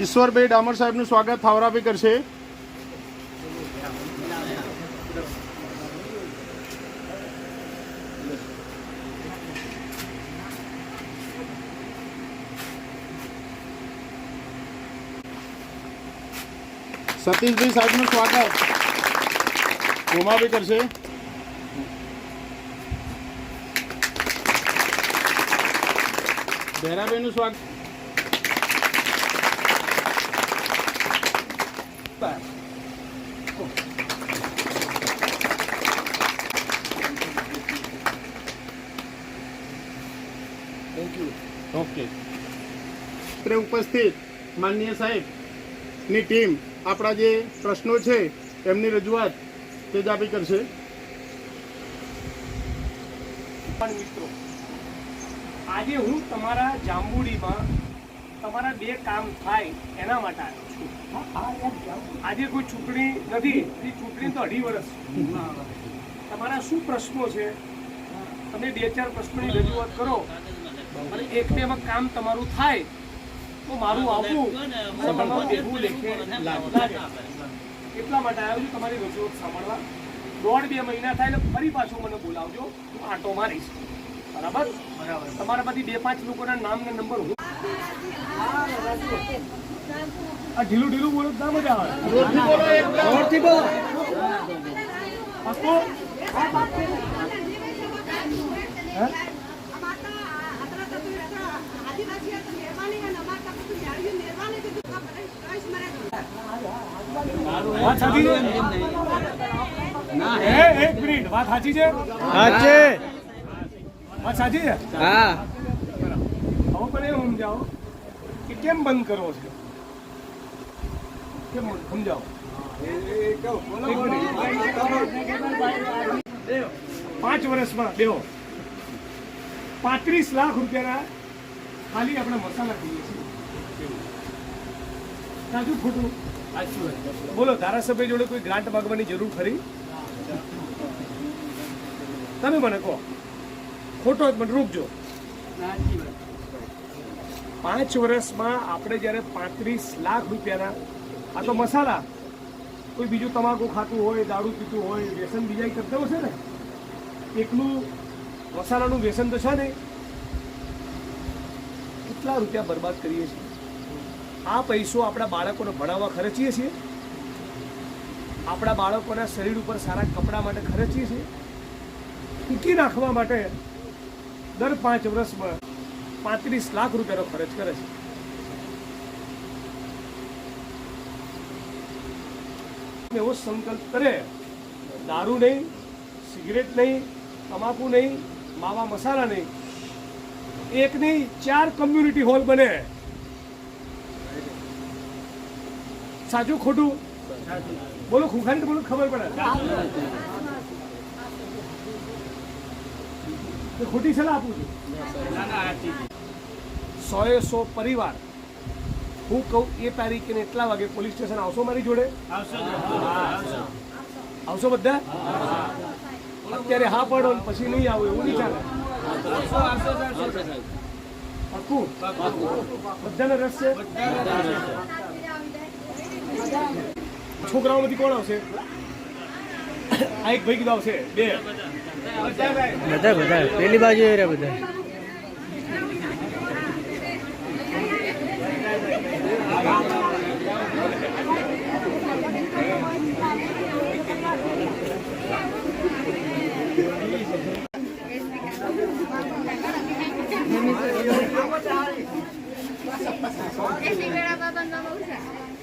ઈશ્વરભાઈ ડામર સાહેબનું સ્વાગત થાવરાભાઈ કરશે. સતીશભાઈ સાહેબનું સ્વાગત. ઉમાભાઈ કરશે. ભેરાભાઈનું સ્વાગત. ઓકે ઉપસ્થિત માનનીય સાહેબની ટીમ આપણા જે પ્રશ્નો છે એમની રજૂઆત તેજાબી કરશે. મિત્રો આજે હું તમારા જાંબુડીમાં તમારા બે કામ થાય એના માટે આવ્યો છું. આજે કોઈ ચૂંટણી નથી એ ચૂંટણી તો અઢી વર્ષ. તમારા શું પ્રશ્નો છે? તમે બે ચાર પ્રશ્નોની રજૂઆત કરો. અને એક બે એમાં કામ તમારું થાય તો મારું આવવું તમારું એવું લેખે લાગે. એટલા માટે આવ્યો છું તમારી રજૂઆત સાંભળવા. દોઢ બે મહિના થાય એટલે ફરી પાછું મને બોલાવજો. હું આંટો મારીશ બરાબર? બરાબર. તમારા પછી બે પાંચ લોકોના નામ ને નંબર હું. આ ઢીલું ઢીલું બોલો તો ના મજા આવે. જોરથી બોલો. પાક્કું? હે? વાત સાચી છે? હે, એક મિનિટ વાત સાચી છે? વાત સાચી છે? હા. હવે પણ એવું સમજાવો કે કેમ બંધ કરવો છે? કેમ સમજાવો? પાંચ વર્ષમાં બેહો. પાંત્રીસ લાખ રૂપિયાના ખાલી આપણે મસાલા ખાઈએ છીએ. સાચું ખોટું બોલો ધારાસભ્ય જોડે કોઈ ગ્રાન્ટ માગવાની જરૂર ખરી? તમે મને કહો. ખોટો જ મને રોકજો પાંચ વર્ષમાં આપણે જ્યારે પાંત્રીસ લાખ રૂપિયાના આ તો મસાલા કોઈ બીજું તમાકુ ખાતું હોય દારૂ પીતું હોય વ્યસન બીજા કરતા હશે ને? એકલું મસાલાનું વ્યસન તો છે ને કેટલા રૂપિયા બરબાદ કરીએ છીએ? આ પૈસો આપણા બાળકોને ભણાવવા ખર્ચીએ છીએ. આપણા બાળકોના શરીર ઉપર સારા કપડાં માટે ખર્ચીએ છીએ. ટૂંકી રાખવા માટે દર પાંચ વર્ષમાં પાંત્રીસ લાખ રૂપિયાનો ખર્ચ કરે છે. એવો સંકલ્પ કરે, દારૂ નહીં, સિગરેટ નહીં, તમાકુ નહીં, માવા મસાલા નહીં. એક નહીં, ચાર કમ્યુનિટી હોલ બને. સાચું ખોટું? બોલો ખુખારી બોલો, ખબર પડે. ખોટી સલાહ આપું છું. સો એ સો પરિવાર. હું કહું, એ તારીખે ને એટલા વાગે પોલીસ સ્ટેશન આવશો મારી જોડે? આવશો બધા? અત્યારે હા પડો પછી નહીં આવો, એવું નહીં ચાલે. બધાને રસ છે? છોકરાઓમાંથી કોણ આવશે? આ એક ભાઈ કીધું આવશે. બે. બધા બધા. પેલી બાજુ એ રહ્યા બધા. એસી વેળા બાબા